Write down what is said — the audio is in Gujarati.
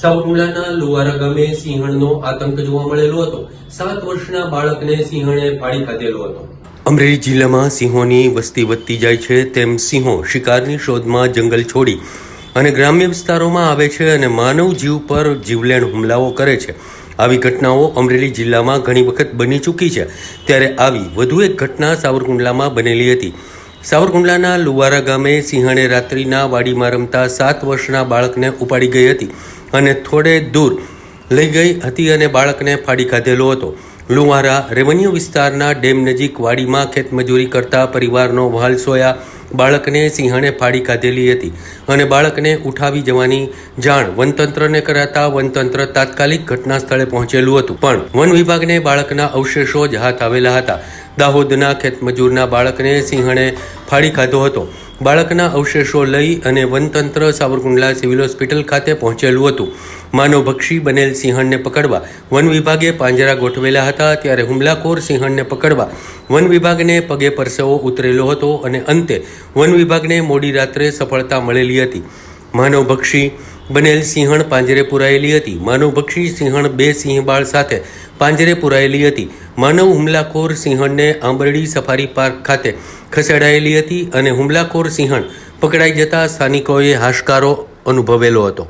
સાવરકુંડલાના લુવારા ગામે સિંહણનો આતંક જોવા મળેલો હતો. સાત વર્ષના બાળકને સિંહણે ફાડી ખાધેલો હતો. અમરેલી જિલ્લામાં સિંહોની વસ્તી વધતી જાય છે તેમ સિંહો શિકારની શોધમાં જંગલ છોડી અને ગ્રામ્ય વિસ્તારોમાં આવે છે અને માનવ જીવ પર જીવલેણ હુમલાઓ કરે છે. આવી ઘટનાઓ અમરેલી જિલ્લામાં ઘણી વખત બની ચૂકી છે. ત્યારે આવી વધુ એક ઘટના સાવરકુંડલામાં બનેલી હતી. સાવરકુંડલાના લુવારા ગામે સિંહણે રાત્રિના વાડીમાં રમતા સાત વર્ષના બાળકને ઉપાડી ગઈ હતી અને થોડે દૂર લઈ ગઈ હતી અને બાળકને ફાડી ખાધેલો હતો. લુવારા રેવન્યુ વિસ્તારના ડેમ નજીક વાડીમાં ખેતમજૂરી કરતા પરિવારનો વહાલ સોયા. બાળકને સિંહણે ફાડી કાઢેલી હતી અને બાળકને ઉઠાવી જવાની જાણ વનતંત્રને કરાતા વનતંત્ર તાત્કાલિક ઘટના સ્થળે પહોંચેલું હતું. પણ વન વિભાગને બાળકના અવશેષો જ હાથ આવેલા હતા. દાહોદના ખેતમજૂરના બાળકને સિંહણે ફાડી ખાધો હતો. બાળકના અવશેષો લઈ અને વનતંત્ર સાવરકુંડલા સિવિલ હોસ્પિટલ ખાતે પહોંચેલું હતું. માનવભક્ષી બનેલ સિંહણને પકડવા વન વિભાગે પાંજરા ગોઠવેલા હતા ત્યારે હુમલાખોર સિંહણને પકડવા વન વિભાગને પગે પરસેવો ઉતરેલો હતો અને અંતે વન વિભાગને મોડી રાત્રે સફળતા મળેલી હતી. માનવભક્ષી બનેલ સિંહણ પાંજરે પુરાયેલી હતી. માનવભક્ષી સિંહણ બે સિંહબાળ સાથે પાંજરે પુરાયેલી હતી. માનવ હુમલાખોર સિંહણને આંબરડી સફારી પાર્ક ખાતે ખસેડાયેલી હતી અને હુમલાખોર સિંહણ પકડાઈ જતા સ્થાનિકોએ હાશકારો અનુભવેલો હતો.